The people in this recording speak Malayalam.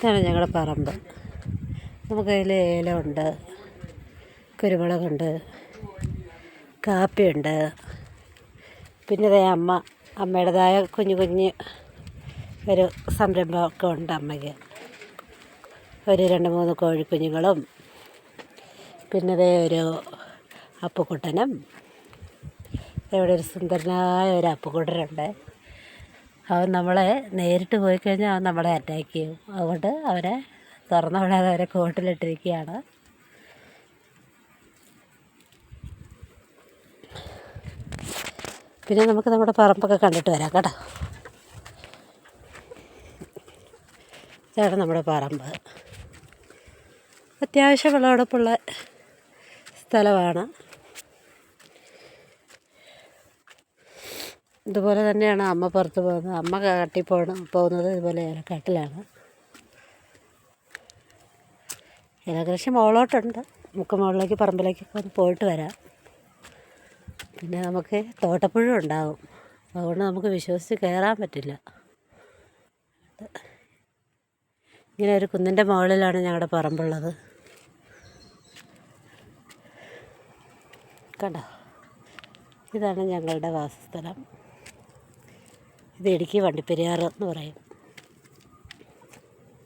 ഇതാണ് ഞങ്ങളുടെ പറമ്പ്. നമുക്കതിൽ ഏലമുണ്ട് കുരുമുളകുണ്ട് കാപ്പിയുണ്ട്. പിന്നെ ദേ അമ്മ അമ്മയുടേതായ കുഞ്ഞു കുഞ്ഞ് ഒരു സംരംഭമൊക്കെ ഉണ്ട് അമ്മയ്ക്ക്. ഒരു രണ്ട് മൂന്ന് കോഴിക്കുഞ്ഞുങ്ങളും പിന്നെ ദേ ഒരു അപ്പുക്കുട്ടനും ഇവിടെ ഒരു സുന്ദരനായ ഒരു അപ്പുക്കുട്ടനുണ്ട്. അവൻ നമ്മളെ നേരിട്ട് പോയി കഴിഞ്ഞാൽ അവൻ നമ്മളെ അറ്റാക്ക് ചെയ്യും. അതുകൊണ്ട് അവരെ തുറന്നു വിടാതെ അവരെ കൂട്ടിലിട്ടിരിക്കുകയാണ്. പിന്നെ നമുക്ക് നമ്മുടെ പറമ്പൊക്കെ കണ്ടിട്ട് വരാം കേട്ടോ. ഇതാണ് നമ്മുടെ പറമ്പ്. അത്യാവശ്യം വിളവെടുപ്പുള്ള സ്ഥലമാണ്. ഇതുപോലെ തന്നെയാണ് അമ്മ പുറത്ത് പോകുന്നത്. അമ്മ കാട്ടിൽ പോകണം പോകുന്നത് ഇതുപോലെ ഏലക്കാട്ടിലാണ്. ഏലകൃഷി മുകളോട്ടുണ്ട് നമുക്ക് മുകളിലേക്ക് പറമ്പിലേക്കൊക്കെ ഒന്ന് പോയിട്ട് വരാം. പിന്നെ നമുക്ക് തോട്ടപ്പുഴ ഉണ്ടാകും അതുകൊണ്ട് നമുക്ക് വിശ്വസിച്ച് കയറാൻ പറ്റില്ല. ഇങ്ങനെ ഒരു കുന്നിന്റെ മുകളിലാണ് ഞങ്ങളുടെ പറമ്പുള്ളത്. കണ്ടോ? ഇതാണ് ഞങ്ങളുടെ വാസസ്ഥലം. ഇത് ഇടുക്കി വണ്ടിപ്പെരിയാർ എന്ന് പറയും.